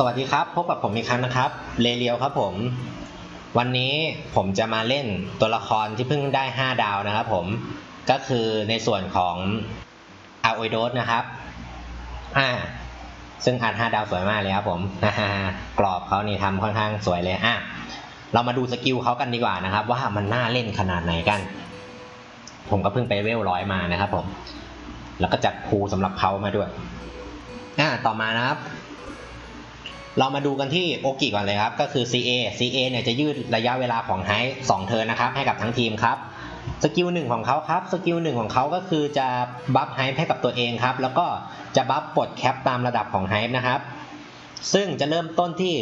สวัสดีครับ พบกับผมอีกครั้งนะครับเรเลียวครับผม วันนี้ผมจะมาเล่นตัวละครที่เพิ่งได้ 5 ดาวนะครับผมก็คือในส่วนของอาโอ d โดสนะครับอ่าซึ่งอัด5ดาวสวยมากเลยครับผมกรอบเขานี่ทำค่อนข้างสวยเลยอะเรามาดูสกิลเขากันดีกว่านะครับ ว่ามันน่าเล่นขนาดไหนกัน ผมก็เพิ่งไปเวลร้อยมานะครับผม แล้วก็จัดภูสำหรับเขามาด้วยอ่าต่อมานะครับ เรามาดูกันที่โอกิก่อนเลยครับ ก็คือ CA CA เนี่ยจะยืดระยะเวลาของไฮสองเทิร์นนะครับ ให้กับทั้งทีมครับสกิลหนึ่งของเขาครับสกิลหนึ่งของเขาก็คือจะบัฟไฮให้กับตัวเองครับ แล้วก็จะบัฟปลดแคปตามระดับของไฮนะครับ ซึ่งจะเริ่มต้นที่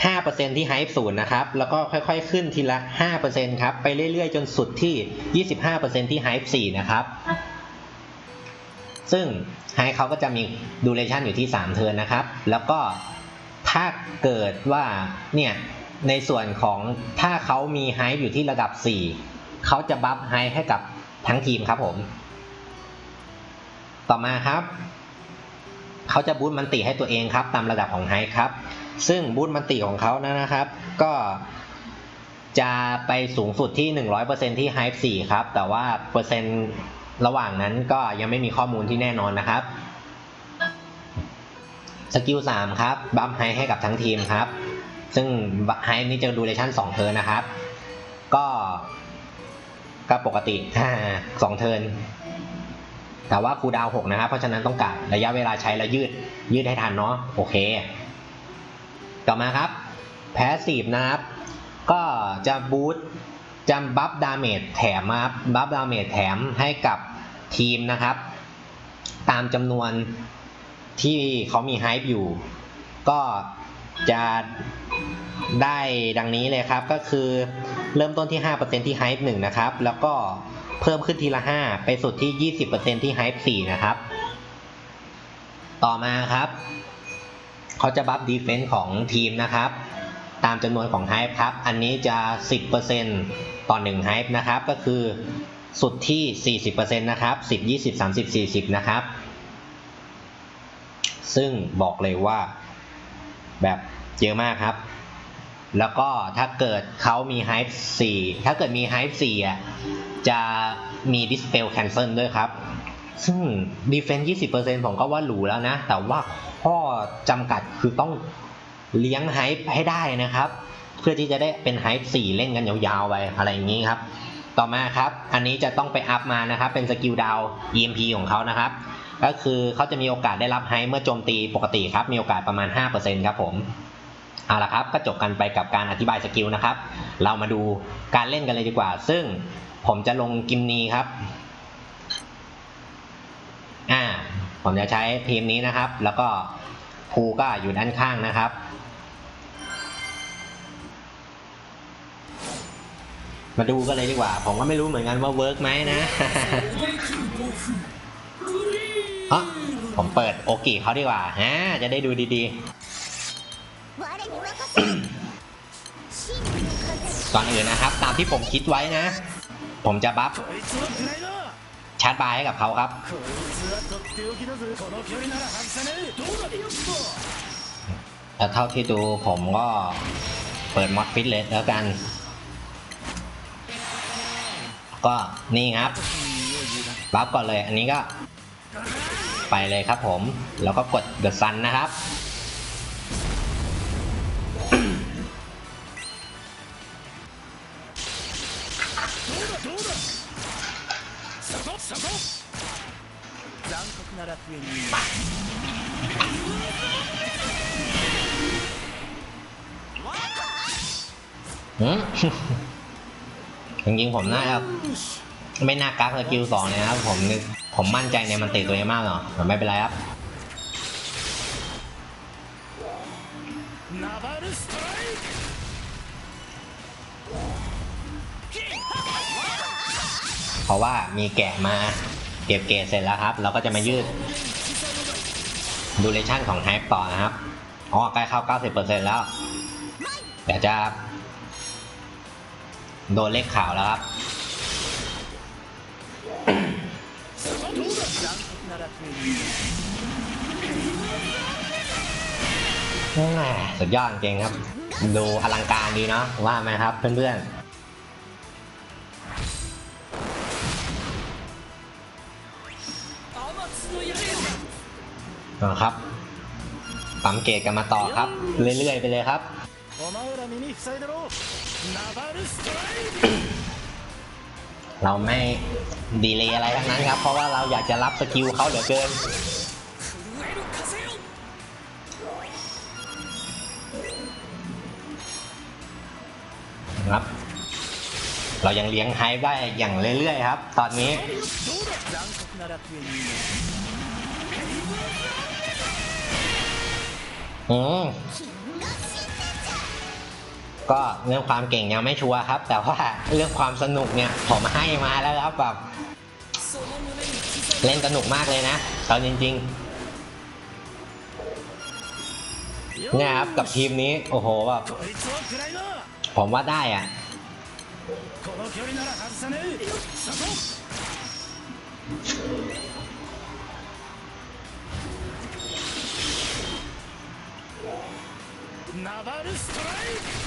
5%ที่ไฮศูนย์นะครับ แล้วก็ค่อยๆขึ้นทีละ 5%ครับ ไปเรื่อยๆ จนสุดที่ 25%ที่ไฮสี่นะครับ ซึ่งไฮเขาก็จะมีดูเรชั่นอยู่ที่ 3 เทิร์นนะครับ แล้วก็ ถ้าเกิดว่าเนี่ยในส่วนของถ้าเขามีไฮอยู่ที่ระดับ 4 เขาจะบัฟไฮให้กับทั้งทีมครับผม ต่อมาครับ เขาจะบูตมันติให้ตัวเองครับ ตามระดับของไฮครับ ซึ่งบูตมันติของเขานะครับ ก็จะไปสูงสุดที่ 100%ที่ไฮ4ครับ แต่ว่าเปอร์เซ็นต์ระหว่างนั้นก็ยังไม่มีข้อมูลที่แน่นอนนะครับ สกิล3ครับ บัฟไฮให้กับทั้งทีมครับ ซึ่งไฮนี้จะดูเรชั่น2เทิร์นนะครับ ก็ก็ปกติสองเทิร์นแต่ว่าคูดาวน์6นะครับ เพราะฉะนั้นต้องการระยะเวลาใช้แล้วยืดยืดให้ทันเนาะโอเค ต่อมาครับ แพสซีฟนะครับ ก็จะบูตจะบัฟดาเมจแถมครับบัฟดาเมจแถมให้กับทีมนะครับ ตามจำนวน ที่เขามีไฮป์อยู่ ก็จะได้ดังนี้เลยครับ ก็คือเริ่มต้นที่ 5%ที่ไฮป์1นะครับ แล้วก็เพิ่มขึ้นทีละ 5 ไปสุดที่ 20%ที่ไฮป์4นะครับ ต่อมาครับ เขาจะบัฟดีเฟนส์ของทีมนะครับ ตามจำนวนของไฮป์ครับ อันนี้จะ 10%ต่อ1ไฮป์นะครับ ก็คือสุดที่ 40%นะครับ 10 20 30 40 นะครับ ซึ่งบอกเลยว่าแบบเยอะมากครับ แล้วก็ถ้าเกิดเขามีไฮป์4ถ้าเกิดมีไฮป์4อะจะมี Dispel Cancel ด้วยครับ ซึ่ง Defense 20%ผมก็ว่าหรูแล้วนะ แต่ว่าข้อจำกัดคือต้องเลี้ยงไฮป์ให้ได้นะครับ เพื่อที่จะได้เป็นไฮป์4เล่นกันยาวๆไปอะไรอย่างนี้ครับ ต่อมาครับ อันนี้จะต้องไปอัพมานะครับ เป็นสกิลดาว EMP ของเขานะครับ ก็คือเขาจะมีโอกาสได้รับไฮเมื่อโจมตีปกติครับ มีโอกาสประมาณ 5%ครับผมเอาละครับก็จบกันไปกับการอธิบายสกิลนะครับ เรามาดูการเล่นกันเลยดีกว่า ซึ่งผมจะลงกิมนีครับอ่าผมจะใช้ทีมนี้นะครับ แล้วก็ภูก็อยู่ด้านข้างนะครับมาดูกันเลยดีกว่า ผมก็ไม่รู้เหมือนกันว่าเวิร์กไหมนะ ฮะผมเปิดโอกิเขาดีกว่าฮะจะได้ดูดีๆ ก่อนอื่นนะครับ ตามที่ผมคิดไว้นะ ผมจะบัฟชาร์จบายให้กับเขาครับ แล้วเท่าที่ดูผมก็เปิดมอดฟิตเลสแล้วกัน ก็นี่ครับ บัฟก่อนเลย อันนี้ก็ ไปเลยครับผม แล้วก็กด The Sun นะครับ จริงๆผมน่าครับไม่น่ากักสกิลสองเนี่ยครับผมนึก ผมมั่นใจในมันติตัวเองมากเหรอแต่ไม่เป็นไรครับเพราะว่ามีแกะมาเก็บเกตเสร็จแล้วครับ เราก็จะมายืดดูเลชั่นของไฮป์ต่อนะครับอ๋อใกล้เข้า 90%แล้วเดี๋ยวจะโดนเลขขาวแล้วครับ สุดยอดจริงครับ ดูอลังการดีเนาะว่าไหมครับเพื่อนๆนะครับปั๊มเกตกันมาต่อครับ เรื่อยๆไปเลยครับ เราไม่ดีเลยอะไรทั้งนั้นครับ เพราะว่าเราอยากจะรับสกิลเขาเหลือเกิน ครับ เรายังเลี้ยงไฮได้อย่างเรื่อยๆครับ ตอนนี้ อืม ก็เรื่องความเก่งยังไม่ชัวร์ครับ แต่ว่าเรื่องความสนุกเนี่ยผมให้มาแล้วครับแบบ その胸に刻 เล่นสนุกมากเลยนะตอนจริง む ๆเนี่ยครับกับทีมนี้โอ้โหแบบ こいつは食らいな ผมว่าได้อะ この距離なら外さねえそこナバルストライク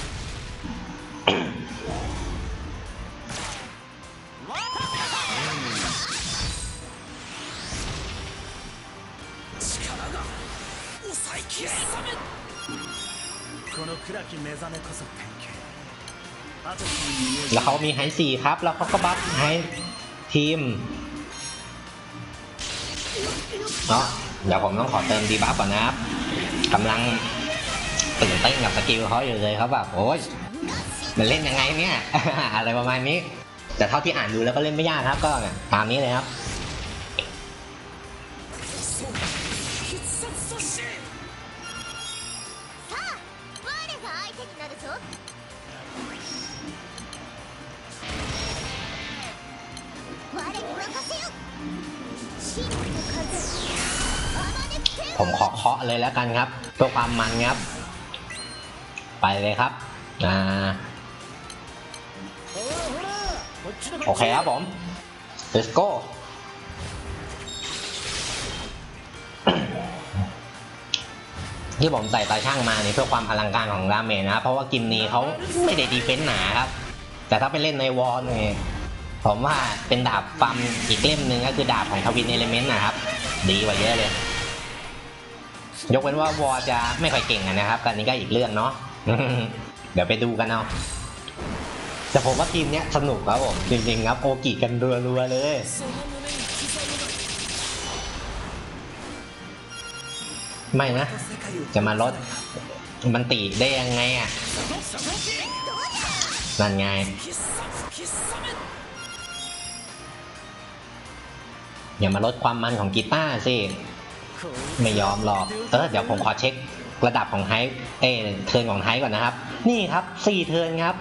แล้วเขามีไฮสี่ครับ แล้วเขาก็บัฟไฮทีมเนาะเดี๋ยวผมต้องขอเติมดีบัฟก่อนนะครับกำลังตื่นเต้นกับสกิลเขาอยู่เลยครับแบบโอ้ย มันเล่นยังไงเนี่ย อะไรประมาณนี้ แต่เท่าที่อ่านดูแล้วก็เล่นไม่ยากครับ ก็ตามนี้เลยครับผมขอเคาะเลยแล้วกันครับเพื่อความมันครับ ไปเลยครับ อ่า โอเคครับผม let's go ที่ผมใส่ตาช่างมานี่เพื่อความอลังการของราเมนนะครับเพราะว่ากิมนีเขาไม่ได้ดีเฟนส์หนาครับ แต่ถ้าไปเล่นในวอลเนี่ยผมว่าเป็นดาบฟัมอีกเล่มหนึ่งก็คือดาบของทวินเอเลเมนต์นะครับ ดีกว่าเยอะเลย ยกเว้นว่าวอลจะไม่ค่อยเก่งอะนะครับแต่อันนี้ก็อีกเรื่องเนาะเดี๋ยวไปดูกันเอา แต่ผมว่าทีมเนี้ยสนุกครับผมจริงๆครับโอกิกันรัวๆเลยไม่นะ จะมาลดมันตีได้ยังไงอะนั่นไงอย่ามาลดความมันของกีตาร์สิ ไม่ยอมหรอกเออเดี๋ยวผมขอเช็คระดับของไฮเอเทิร์นของไฮก่อนนะครับ นี่ครับ 4 เทิร์นครับ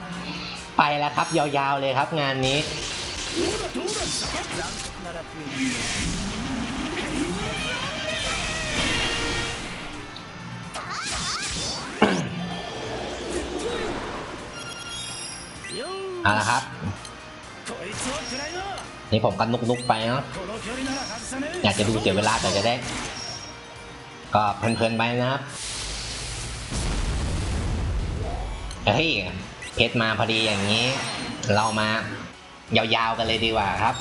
ไปแล้วครับ ยาวๆเลยครับงานนี้ เอาละครับนี่ผมก็นุกๆไปเนาะอยากจะดูเสียเวลาแต่จะได้ ก็เพลินๆไปนะครับเฮ้ย เพชรมาพอดีอย่างนี้ เรามายาวๆกันเลยดีกว่าครับ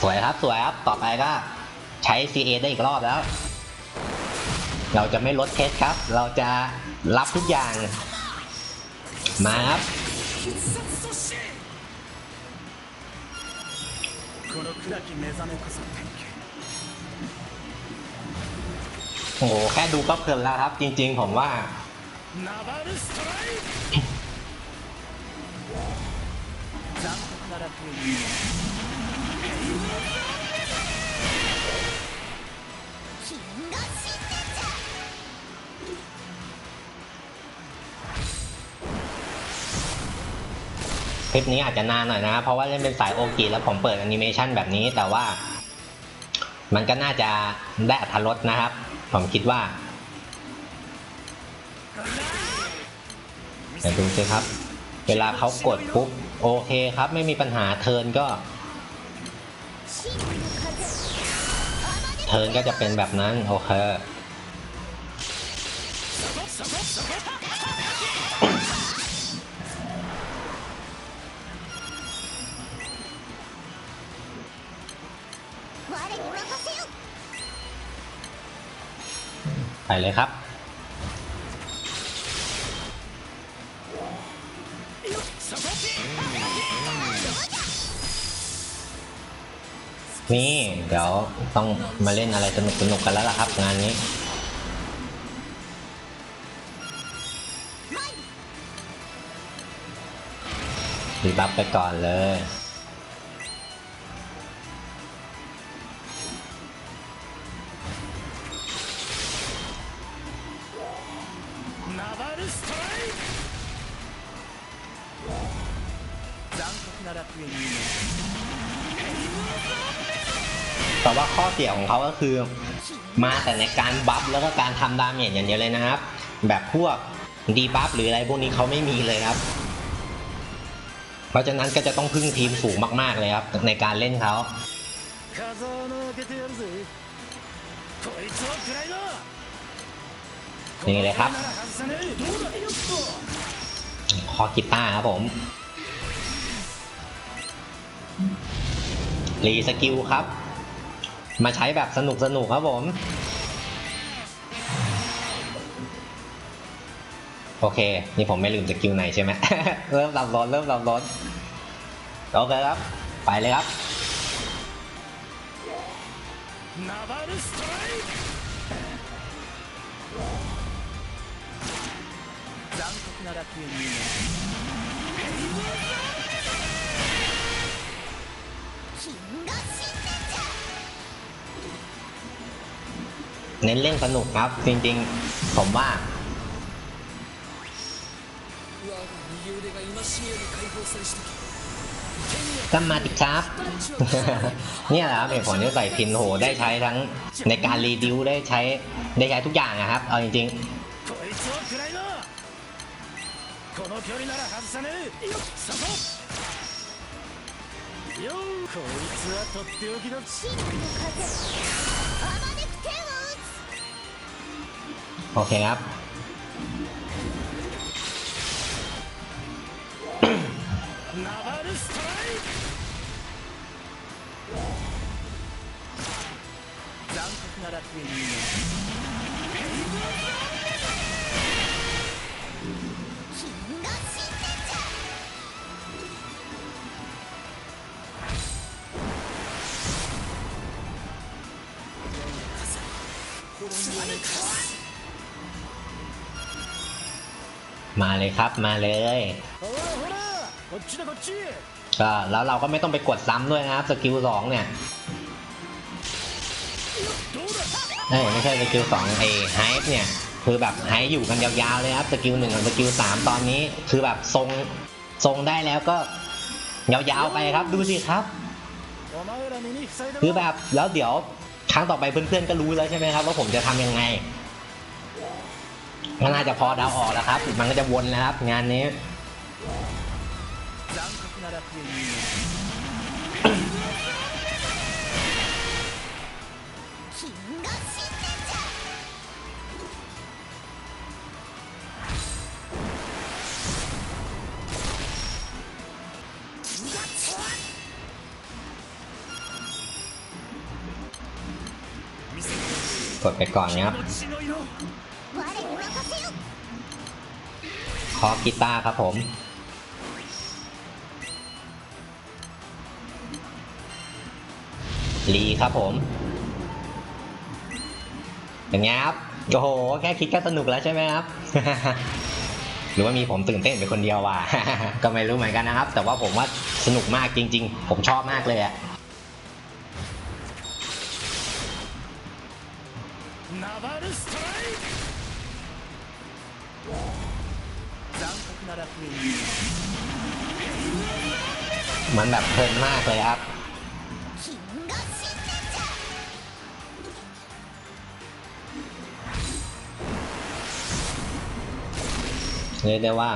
สวยครับสวยครับ ต่อไปก็ใช้ CA ได้อีกรอบแล้ว เราจะไม่ลดเทสครับ เราจะรับทุกอย่าง มาครับโอ้โหแค่ดูก็เพลินแล้วครับ จริง ๆ ผมว่า คลิปนี้อาจจะนานหน่อยนะ เพราะว่าเล่นเป็นสายโอกิแล้วผมเปิดแอนิเมชันแบบนี้ แต่ว่า มันก็น่าจะได้อัธรสนะครับ ผมคิดว่าเดี๋ยวดูสิครับ เวลาเขากดปุ๊บ โอเคครับ ไม่มีปัญหาเทินก็ เทินก็จะเป็นแบบนั้น โอเค ไปเลยครับ นี่ เดี๋ยวต้องมาเล่นอะไรสนุกสนุกๆกันแล้วล่ะครับ งานนี้ดีบัฟไปก่อนเลย 残酷な楽園にいます แต่ว่าข้อเสียของเขาก็คือ มาแต่ในการบัฟแล้วก็การทำดาเมจอย่างเดียวเลยนะครับ แบบพวกดีบัฟหรืออะไรพวกนี้เขาไม่มีเลยครับ เพราะฉะนั้นก็จะต้องพึ่งทีมสูงมากๆเลยครับ ในการเล่นเขา 風穴を開けてやるぜこいつを食らいな นี่เลยครับ คอกีตาร์ครับผม รีสกิลครับ มาใช้แบบสนุกสนุกครับผม โอเค นี่ผมไม่ลืมสกิลไหนใช่ไหม เริ่มดับร้อน เริ่มดับร้อนโอเคครับ ไปเลยครับ な楽園にいます金河神殿じゃ เน้นเล่นสนุกครับ จริงๆ ผมว่า 我が右腕が今しめより解放されしとき ก็มาดิครับ เนี่ยแหละครับเหตุผลที่ใส่พินโหได้ใช้ทั้งในการรีดิวได้ใช้ได้ใช้ทุกอย่างนะครับ เอาจริง こ この距離なら外さねえよっそこよーこいつはとっておきだ真の風あまねく天を打つ ๆ โอเคครับ ナバルストライク残酷な楽園に มาเลยครับมาเลย ก็แล้วเราก็ไม่ต้องไปกดซ้ำด้วยนะครับสกิลสองเนี่ยไม่ใช่สกิลสองไอ้ไฮป์เนี่ยคือแบบไฮป์อยู่กันยาวๆเลยครับสกิลหนึ่งกับสกิลสามตอนนี้ คือแบบทรงทรงได้แล้วก็ยาวๆไปครับดูสิครับ คือแบบแล้วเดี๋ยวครั้งต่อไปเพื่อนๆก็รู้แล้วใช่ไหมครับว่าผมจะทำยังไง มันน่าจะพอดาวออกแล้วครับมันก็จะวนนะครับ งานนี้กดไปก่อนนะครับ คอกีตาร์ครับผม ลีครับผมเป็นไงครับ โอ้โห แค่คิดก็สนุกแล้วใช่ไหมครับ หรือว่ามีผมตื่นเต้นเป็นคนเดียวว่ะ ก็ไม่รู้เหมือนกันนะครับ แต่ว่าผมว่าสนุกมากจริง ๆ ผมชอบมากเลยอะ ナバルストライ มันแบบเพลินมากเลยครับ เรียกได้ว่า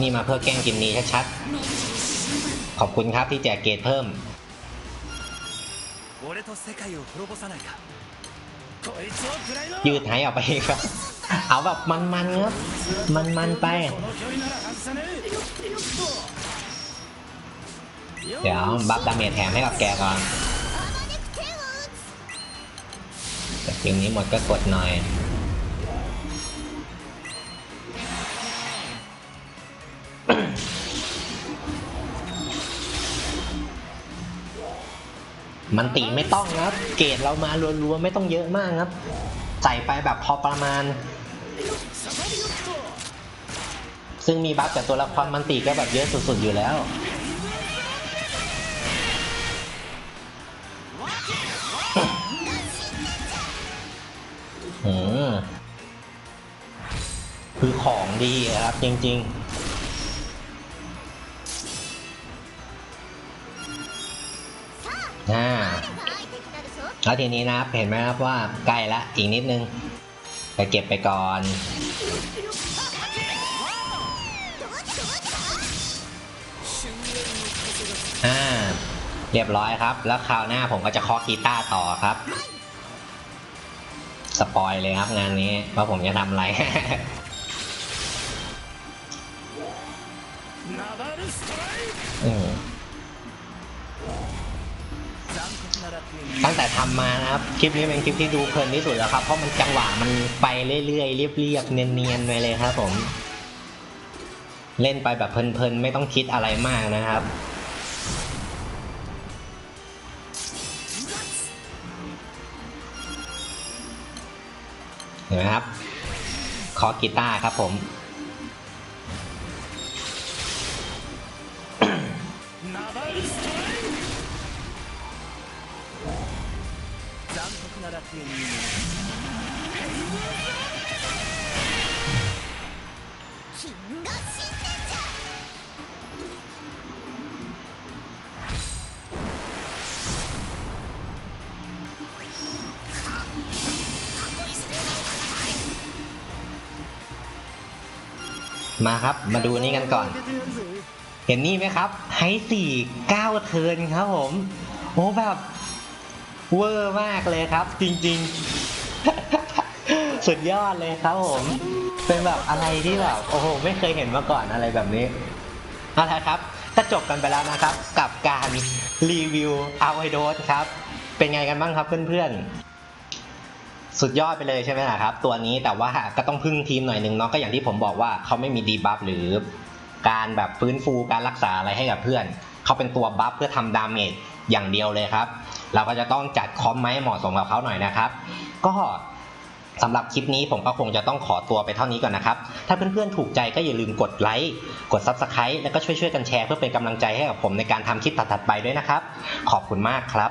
นี่มาเพื่อแกล้งกิมนี้ชัดๆ ขอบคุณครับที่แจกเกรดเพิ่มยืดหายออกไปครับ เอาแบบมันๆครับ มันๆไป เดี๋ยวบัฟดาเมจแถมให้กับแกก่อนแต่ทีนี้หมดก็กดหน่อยมันตีไม่ต้องครับ เกรดเรามารัวๆไม่ต้องเยอะมากครับ ใส่ไปแบบพอประมาณ ซึ่งมีบัฟกับตัวละครมันตีก็แบบเยอะสุดๆอยู่แล้ว คือของดีครับจริงๆฮ่าแล้วทีนี้นะครับเห็นไหมครับว่าใกล้ละอีกนิดนึง ไปเก็บไปก่อน อ่า เรียบร้อยครับ แล้วคราวหน้าผมก็จะเคาะกีต้าต่อครับ สปอยเลยครับงานนี้ว่าผมจะทำอะไร อื ตั้งแต่ทำมานะครับคลิปนี้เป็นคลิปที่ดูเพลินที่สุดแล้วครับ เพราะมันจังหวะมันไปเรื่อยๆเรียบๆเนียนๆไปเลยครับ ผม เล่นไปแบบเพลินๆไม่ต้องคิดอะไรมากนะครับเห็นไหมครับ คอกีตาร์ครับผม มาครับ มาดูนี่กันก่อน เห็นนี่ไหมครับ ไฮสี่เก้าเทินครับผม โอ้แบบ เวอร์มากเลยครับ จริง ๆ สุดยอดเลยครับผม เป็นแบบอะไรที่แบบโอ้โหไม่เคยเห็นมาก่อนอะไรแบบนี้เอาละครับก็จบกันไปแล้วนะครับ กับการรีวิวเอาไอโดสครับ เป็นไงกันบ้างครับเพื่อนๆ สุดยอดไปเลยใช่ไหมล่ะครับ ตัวนี้แต่ว่าก็ต้องพึ่งทีมหน่อยนึงเนาะก็อย่างที่ผมบอกว่าเขาไม่มีดีบัฟหรือ การแบบฟื้นฟูการรักษาอะไรให้กับเพื่อน เขาเป็นตัวบัฟเพื่อทำดาเมจอย่างเดียวเลยครับ เราก็จะต้องจัดคอมไม้เหมาะสมกับเขาหน่อยนะครับ ก็สำหรับคลิปนี้ผมก็คงจะต้องขอตัวไปเท่านี้ก่อนนะครับ ถ้าเพื่อนๆถูกใจก็อย่าลืมกดไลค์ กด Subscribe แล้วก็ช่วยๆกันแชร์เพื่อเป็นกำลังใจให้กับผมในการทำคลิปถัดๆไปด้วยนะครับ ขอบคุณมากครับ